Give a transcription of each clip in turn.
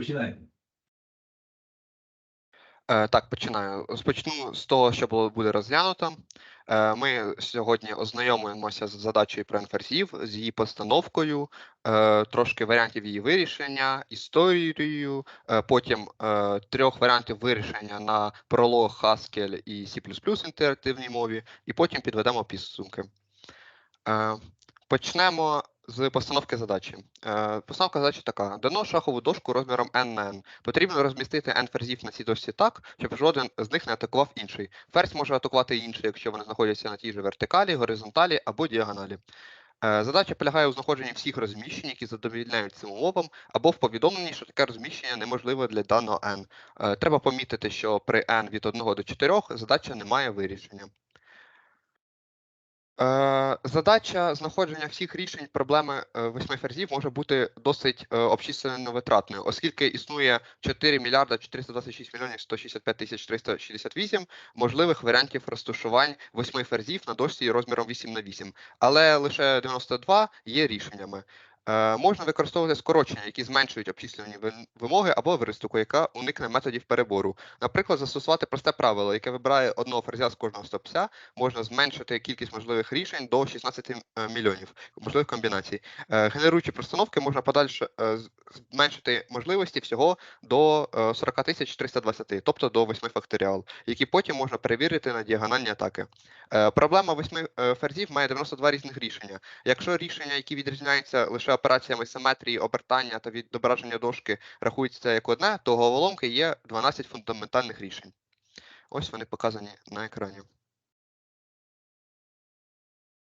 Починайте. Е, Так, починаю. Спочну з того, що було буде розглянуто. Е, Ми сьогодні ознайомимося з задачею про інферзів, з її постановкою, е, трошки варіантів її вирішення, історією, потім трьох варіантів вирішення на пролог Haskell і C++ інтерактивній мові, і потім підведемо підсумки. Почнемо з постановки задачі. Е, Постановка задачі така: дано шахову дошку розміром n на n. Потрібно розмістити n ферзів на цій дошці так, щоб жоден з них не атакував інший. Ферзь може атакувати інший, якщо вони знаходяться на тій же вертикалі, горизонталі або діагоналі. Е, Задача полягає у знаходженні всіх розміщень, які задовільняють цим умовам, або в повідомленні, що таке розміщення неможливе для даного n. Е, Треба помітити, що при n від 1 до 4 задача не має вирішення. Е, Задача знаходження всіх рішень проблеми е, восьми ферзів може бути досить е, обчислено витратною, оскільки існує 4 мільярда 426 мільйонів 165 тисяч 368 можливих варіантів розташувань восьми ферзів на дошці розміром 8 на 8, але лише 92 є рішеннями. Е, Можна використовувати скорочення, які зменшують обчислювані вимоги або евристику, яка уникне методів перебору. Наприклад, застосувати просте правило, яке вибирає одного ферзя з кожного стопця, можна зменшити кількість можливих рішень до 16 е, мільйонів можливих комбінацій. Е, Генеруючи простановки, можна подальше зменшити можливості всього до е, 40 тисяч 320, тобто до 8 факторіал, які потім можна перевірити на діагональні атаки. Е, Проблема 8 ферзів має 92 різних рішення. Якщо рішення, які відрізняються лише операціями симетрії, обертання та відображення дошки, рахуються як одне, то головоломки є 12 фундаментальних рішень. Ось вони показані на екрані.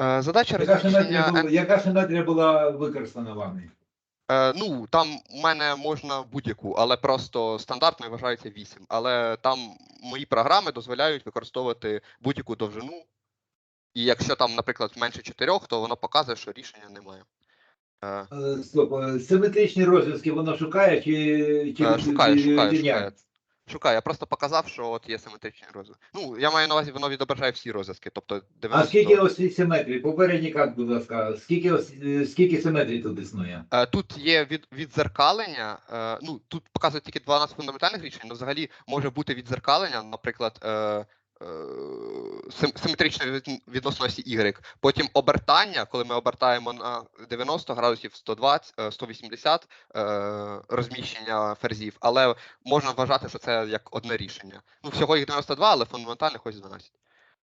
Е, Задача Яка розміщення симетрія була використана вами? Е, ну, там у мене можна будь-яку, але просто стандартною вважається 8. Але там мої програми дозволяють використовувати будь-яку довжину. І якщо там, наприклад, менше 4, то воно показує, що рішення немає. Е, Е, Стоп, е, симетричні розв'язки воно шукає чи, чи е, шукає, шукає, шукає. Шукає. Я просто показав, що от є симетричні розв'язок. Ну, я маю на увазі, воно відображає всі розв'язки. Тобто 90... А скільки ось симетрій? симетрії? Попередній карт, будь ласка, скільки ось е, скільки симетрій тут існує? Е, Тут є від, відзеркалення. е, Ну, тут показують тільки 12 фундаментальних рішень, але взагалі може бути відзеркалення, наприклад, е, симетричної від- відносності Y. Потім обертання, коли ми обертаємо на 90 градусів 120, е, 180 е, розміщення ферзів, але можна вважати, що це як одне рішення. Ну, всього їх 92, але фундаментальних ось 12.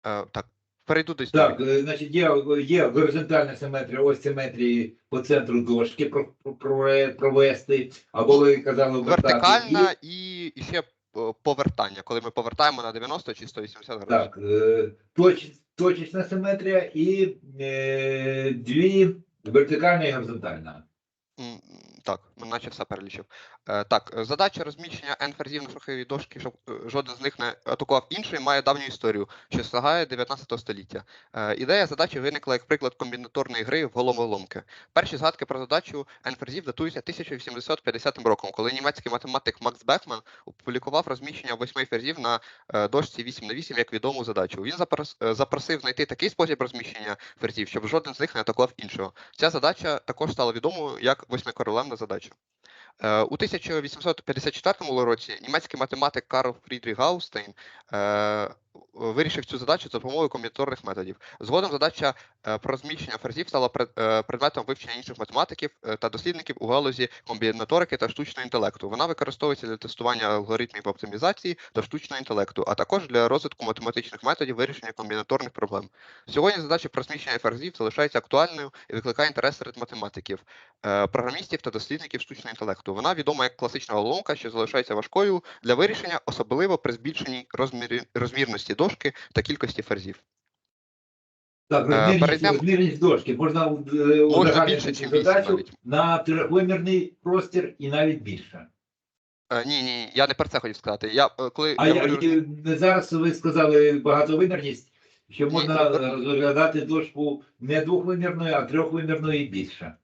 Е, Так, перейду до історії. Так, е, значить, є, є горизонтальна симетрія, ось симетрії по центру дошки про- про- про- провести, або ви казали обертати. Вертикальна і, і ще е, повертання, коли ми повертаємо на 90 чи 180 І, градусів. так, е, точ, точечна симетрія і е, дві вертикальна і горизонтальна. Так, наче все перелічив. Е, Так, задача розміщення n ферзів на шаховій дошці, щоб е, жоден з них не атакував інший, має давню історію, що сягає 19 століття. Е, Ідея задачі виникла як приклад комбінаторної гри в головоломки. Перші згадки про задачу n ферзів датуються 1850 роком, коли німецький математик Макс Бекман опублікував розміщення восьми ферзів на дошці 8 на 8 як відому задачу. Він запросив знайти такий спосіб розміщення ферзів, щоб жоден з них не атакував іншого. Ця задача також стала відомою як восьмикоролевна задача. Е, У 1854 році німецький математик Карл Фрідрі Гаустейн е, вирішив цю задачу за допомогою комбінаторних методів. Згодом задача е, про розміщення ферзів стала е, предметом вивчення інших математиків е, та дослідників у галузі комбінаторики та штучного інтелекту. Вона використовується для тестування алгоритмів оптимізації та штучного інтелекту, а також для розвитку математичних методів вирішення комбінаторних проблем. Сьогодні задача про розміщення ферзів залишається актуальною і викликає інтерес серед математиків е, програмістів та дослідників штучного інтелекту. Вона відома як класична головоломка, що залишається важкою для вирішення, особливо при збільшенні розмірі, розмірності дошки та кількості ферзів. Так, Е, розмірність, перейдемо- розмірність дошки. Можна, е, більше, цю задачу навіть. на трьохвимірний простір і навіть більше. Е, ні, ні, я не про це хотів сказати. Я е, коли А я я, говорю, і зараз ви сказали багатовимірність, що можна е, розглядати дошку не двохвимірною, а трьохвимірною і більше.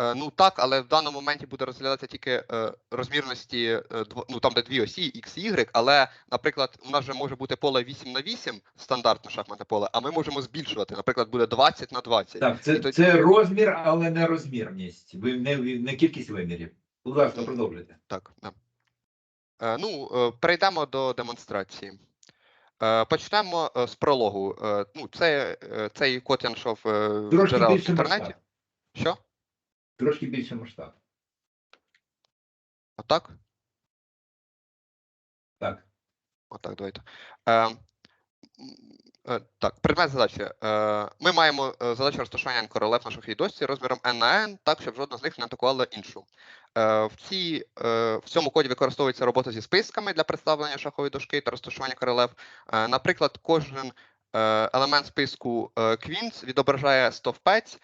Е, Ну так, але в даному моменті буде розглядатися тільки е, розмірності, е, ну там де дві осі, X, Y, але, наприклад, у нас же може бути поле 8 на 8, стандартне шахматне поле, а ми можемо збільшувати. Наприклад, буде 20 на 20. Так, це, тоді- це розмір, але не розмірність. Ви не, не кількість вимірів. Будь ласка, продовжуйте. Так, да. Ну, перейдемо до демонстрації. Почнемо з прологу. Ну, це, цей код я знайшов в інтернеті. Що? Трошки більше масштаб. Отак? Так. Отак, давайте. Е, е, так, предмет задачі. Е, ми маємо е, задачу розташування королев на шаховій дошці розміром n на n, так, щоб жодна з них не атакувала іншу. Е, в, цій, е, в цьому коді використовується робота зі списками для представлення шахової дошки та розташування королев. Е, наприклад, кожен е, елемент списку Queens відображає стовпець,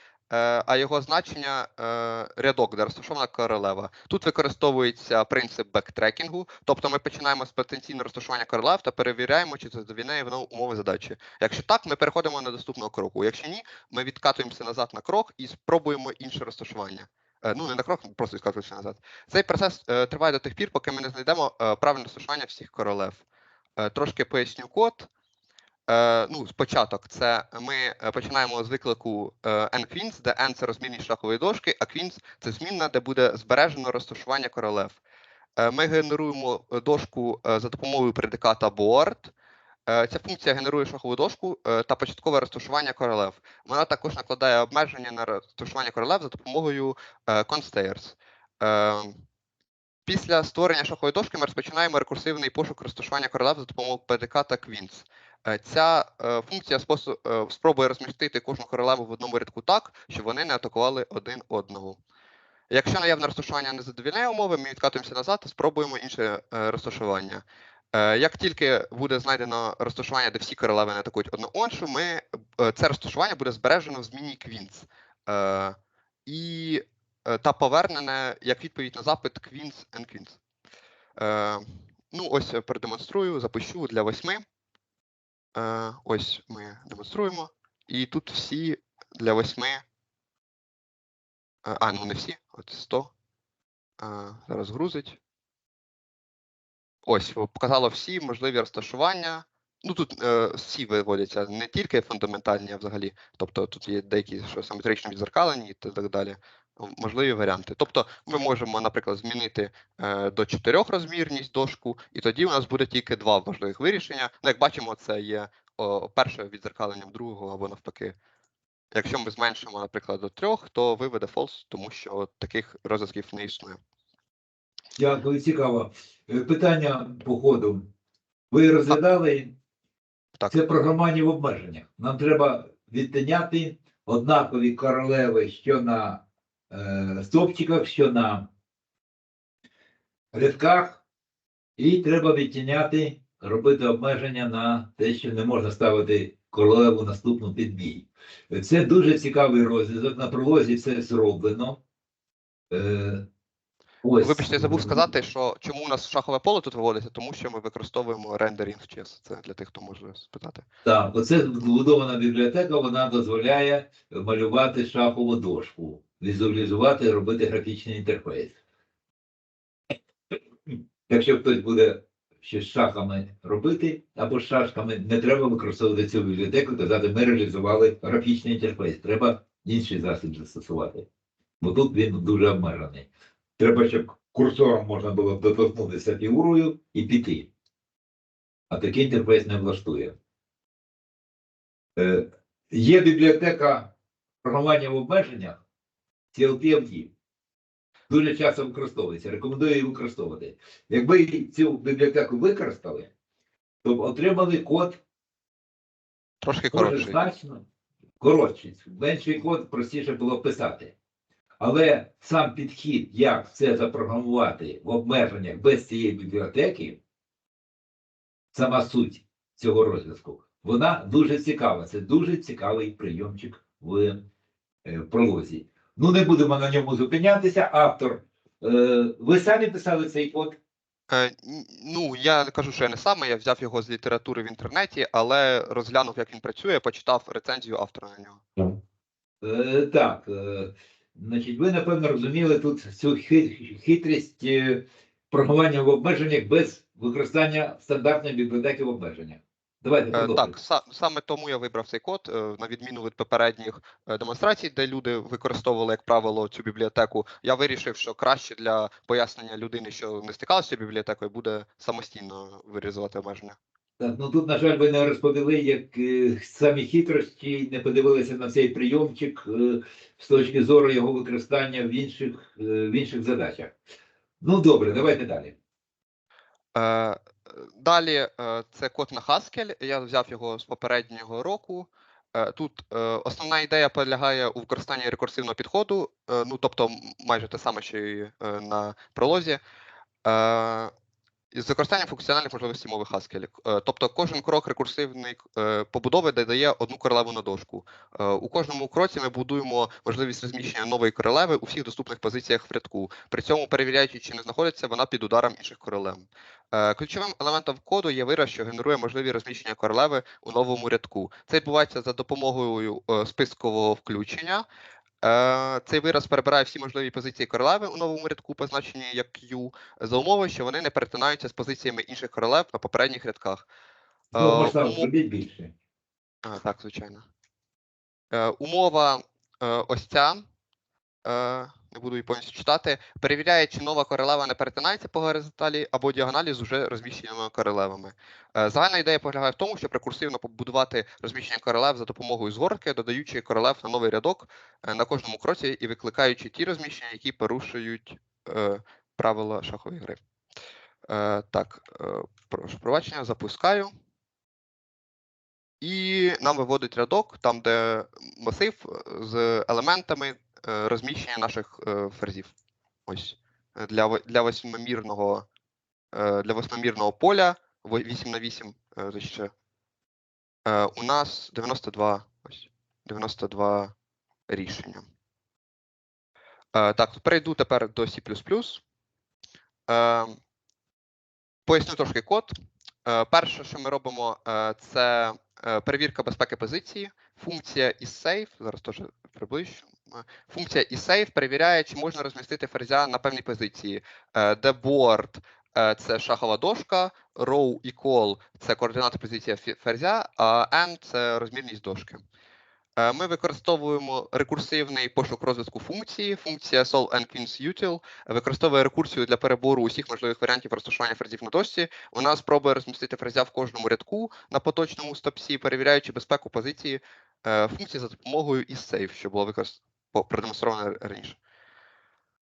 а його значення е, рядок, де розташована королева. Тут використовується принцип бектрекінгу, тобто ми починаємо з потенційного розташування королев та перевіряємо, чи це задовільняє воно умови задачі. Якщо так, ми переходимо до наступного кроку. Якщо ні, ми відкатуємося назад на крок і спробуємо інше розташування. Е, Ну, не на крок, просто відкатуємося назад. Цей процес е, триває до тих пір, поки ми не знайдемо е, правильне розташування всіх королев. Е, Трошки поясню код. Е, ну, спочаток це ми е, починаємо з виклику е, n queens, де n це розмірність шахової дошки, а queens це змінна, де буде збережено розташування королев. Ми генеруємо дошку за допомогою предиката board. Ця функція генерує шахову дошку та початкове розташування королев. Вона також накладає обмеження на розташування королев за допомогою constairs. Після створення шахової дошки ми розпочинаємо рекурсивний пошук розташування королев за допомогою предиката queens. Е, Ця е, функція е, спробує розмістити кожну королеву в одному рядку так, щоб вони не атакували один одного. Якщо наявне розташування не задовільняє умови, ми відкатуємося назад та спробуємо інше розташування. Як тільки буде знайдено розташування, де всі королеви не атакують одну іншу, ми, це розташування буде збережено в зміні. Е, І та повернене як відповідь на запит Queens and. Е, Ну, ось продемонструю, запишу для восьми. Е, Ось ми демонструємо. І тут всі для восьми. е, А, ну не всі, от 100. Е, Зараз грузить. Ось, показало всі можливі розташування. Ну тут е, всі виводяться не тільки фундаментальні, а взагалі. Тобто тут є деякі, що симетрично відзеркалені і так далі. Можливі варіанти. Тобто ми можемо, наприклад, змінити е, до чотирьох розмірність дошку, і тоді у нас буде тільки два важливих вирішення. Ну, як бачимо, це є о, перше відзеркаленням другого або навпаки. Якщо ми зменшимо, наприклад, до трьох, то виведе false, тому що таких розв'язків не існує. Дякую, цікаво. Е, Питання по ходу. Ви розглядали Так. це програмування в обмеженнях. Нам треба відтиняти однакові королеви, що на е, стовпчиках, що на рядках, і треба відтіняти, робити обмеження на те, що не можна ставити королеву наступну під бій. Це дуже цікавий розв'язок. На пролозі це зроблено. Е, ось. Вибачте, я забув сказати, що чому у нас шахове поле тут виводиться, тому що ми використовуємо рендерінг чес. Це для тих, хто може спитати. Так, оце вбудована бібліотека, вона дозволяє малювати шахову дошку, візуалізувати, робити графічний інтерфейс. Якщо хтось буде щось шахами робити або з шашками, не треба використовувати цю бібліотеку, казати, ми реалізували графічний інтерфейс. Треба інший засіб застосувати. Бо тут він дуже обмежений. Треба, щоб курсором можна було доторкнутися фігурою і піти. А такий інтерфейс не влаштує. Е, Є бібліотека програмування в обмеженнях CLPMD. Дуже часто використовується. Рекомендую її використовувати. Якби цю бібліотеку використали, то б отримали код Трошки коротший. значно коротший. Менший код простіше було писати. Але сам підхід, як це запрограмувати в обмеженнях без цієї бібліотеки, сама суть цього розв'язку, вона дуже цікава. Це дуже цікавий прийомчик в е, пролозі. Ну, не будемо на ньому зупинятися. Автор, е, ви самі писали цей код? Е, ну, я не кажу, що я не саме, я взяв його з літератури в інтернеті, але розглянув, як він працює, почитав рецензію автора на нього. Е, так, е, значить, ви напевно розуміли тут цю хитрість програмування в обмеженнях без використання стандартної бібліотеки в обмеженнях. Давайте Е, продовжуємо. Так, са- саме тому я вибрав цей код, е, на відміну від попередніх е, демонстрацій, де люди використовували, як правило, цю бібліотеку. Я вирішив, що краще для пояснення людини, що не стикалася з цією бібліотекою, буде самостійно вирізувати обмеження. Так, ну тут, на жаль, ви не розповіли, як е, самі хитрості, не подивилися на цей прийомчик е, з точки зору його використання в інших, е, в інших задачах. Ну, добре, давайте далі. Е, Далі е, це код на Haskell. Я взяв його з попереднього року. Е, Тут е, основна ідея полягає у використанні рекурсивного підходу, ну тобто майже те саме, що і на пролозі. Е, З використанням функціональних можливостей мови Haskell. Е, Тобто кожен крок рекурсивної е, побудови додає одну королеву на дошку. Е, У кожному кроці ми будуємо можливість розміщення нової королеви у всіх доступних позиціях в рядку, при цьому перевіряючи, чи не знаходиться вона під ударом інших королев. Е, Ключовим елементом коду є вираз, що генерує можливі розміщення королеви у новому рядку. Це відбувається за допомогою спискового включення. Е, Цей вираз перебирає всі можливі позиції королеви у новому рядку, позначені як Q, за умови, що вони не перетинаються з позиціями інших королев на попередніх рядках. Ну, Е, можна зробити більше. а, так, звичайно. Е, умова ось ця. Не буду її повністю читати. Перевіряє, чи нова королева не перетинається по горизонталі або діагоналі з уже розміщеними королевами. Е, загальна ідея полягає в тому, щоб рекурсивно побудувати розміщення королев за допомогою згорки, додаючи королев на новий рядок е, на кожному кроці і викликаючи ті розміщення, які порушують е, правила шахової гри. Так, прошу пробачення, запускаю. І нам виводить рядок, там, де масив з елементами розміщення наших е, ферзів. Ось. Е, Для, для восьмимірного, е, для восьмимірного поля 8 на 8 е, ще, е, у нас 92, ось, 92 рішення. Е, Так, перейду тепер до C. Е, Поясню трошки код. Е, Перше, що ми робимо, е, це е, перевірка безпеки позиції. Функція isSafe, зараз теж приближу. Функція isSafe перевіряє, чи можна розмістити ферзя на певній позиції, де board це шахова дошка, row і call це координати позиції ферзя, а n це розмірність дошки. Е, Ми використовуємо рекурсивний пошук розвитку функції. Функція solve and використовує рекурсію для перебору усіх можливих варіантів розташування ферзів на дошці. Вона спробує розмістити ферзя в кожному рядку на поточному стопсі, перевіряючи безпеку позиції е, функції за допомогою isSafe, що було використ... продемонстровано раніше.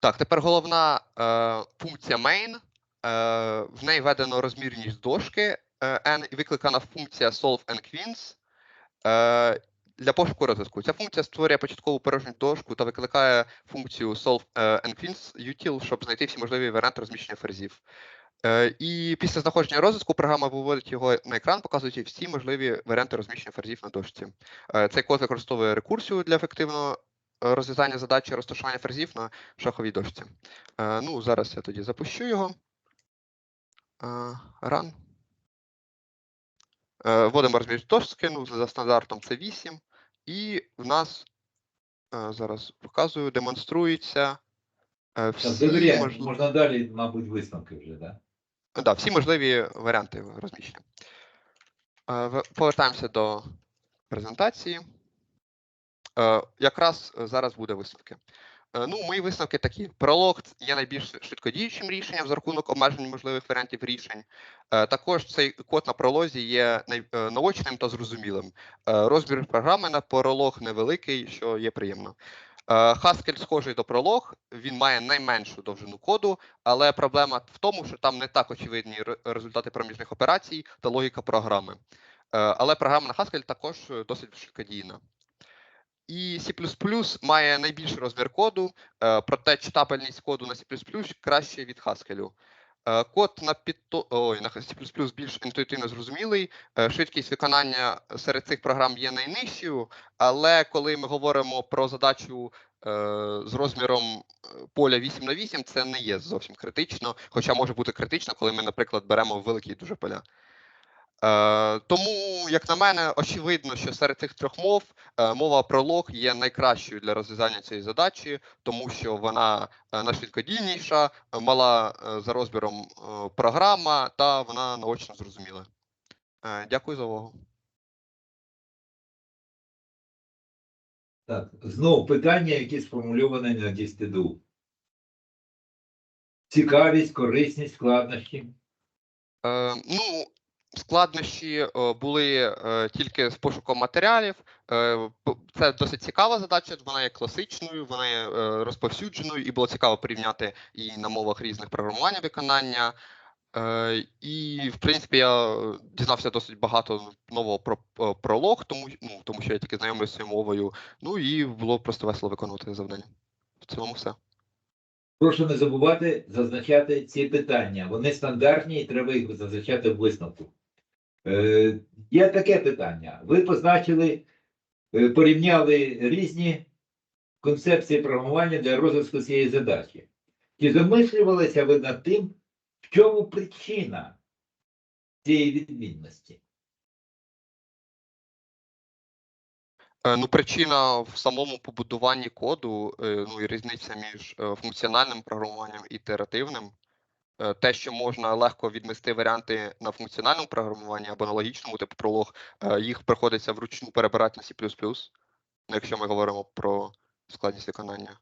Так, тепер головна е, функція main. Е, в неї введено розмірність дошки е, n і викликана функція solve queens. Е, для пошуку розвитку. Ця функція створює початкову порожню дошку та викликає функцію solve е, and queens util, щоб знайти всі можливі варіанти розміщення ферзів. Е, І після знаходження розвитку програма виводить його на екран, показуючи всі можливі варіанти розміщення ферзів на дошці. Е, Цей код використовує рекурсію для ефективного розв'язання задачі розташування ферзів на шаховій дошці. Е, Ну, зараз я тоді запущу його. Е, Run. Е, Вводимо розмір дошки, ну, за стандартом це 8. І в нас зараз показую, демонструється всі, довіряємо. мож... Можна далі, мабуть, висновки вже, так? да, всі можливі варіанти розміщення. Повертаємося до презентації. Е, Якраз е, зараз буде висновки. Е, Ну, мої висновки такі: пролог є найбільш швидкодіючим рішенням за рахунок обмежень можливих варіантів рішень. Також цей код на пролозі є наочним та зрозумілим. Розмір програми на пролог невеликий, що є приємно. Haskell схожий до пролог, він має найменшу довжину коду, але проблема в тому, що там не так очевидні результати проміжних операцій та логіка програми. Але програма на Haskell також досить швидкодійна. І C++ має найбільший розмір коду, е, проте читабельність коду на C++ краще від Haskell. Е, Код на Python, ой, на C++ більш інтуїтивно зрозумілий. е, Швидкість виконання серед цих програм є найнижчою, але коли ми говоримо про задачу з розміром поля 8 на 8, це не є зовсім критично, хоча може бути критично, коли ми, наприклад, беремо великі дуже поля. Е, тому, як на мене, очевидно, що серед цих трьох мов е, мова пролог є найкращою для розв'язання цієї задачі, тому що вона е, найшвидкодійніша, мала е, за розміром е, програма, та вона наочно зрозуміла. Е, Дякую за увагу. Так, знов питання, які сформульовані на дістиду. Цікавість, корисність, складнощі. Е, ну, складнощі е, були е, тільки з пошуком матеріалів. Е, це досить цікава задача, вона є класичною, вона є розповсюдженою, і було цікаво порівняти і на мовах різних програмування виконання. І, в принципі, я дізнався досить багато нового про пролог, тому, ну, тому що я тільки знайомий цією мовою. Ну і було просто весело виконувати завдання. В цілому все. Прошу не забувати зазначати ці питання. Вони стандартні і треба їх зазначати в висновку. Е, є таке питання. Ви позначили, е, порівняли різні концепції програмування для розвитку цієї задачі. Чи замислювалися ви над тим, в чому причина цієї відмінності? Е, Ну, причина в самому побудуванні коду, ну і різниця між функціональним програмуванням і ітеративним. Е, Те, що можна легко відмести варіанти на функціональному програмуванні або на логічному, типу пролог, е, їх приходиться вручну перебирати на C++, ну, якщо ми говоримо про складність виконання.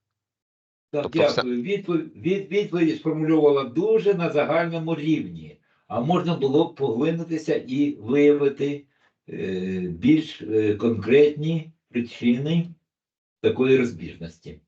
Так, Тобто все- дякую. Відповідь, від, відповідь сформульовувала дуже на загальному рівні, а можна було б поглинутися і виявити е, більш е, конкретні причини такої розбіжності.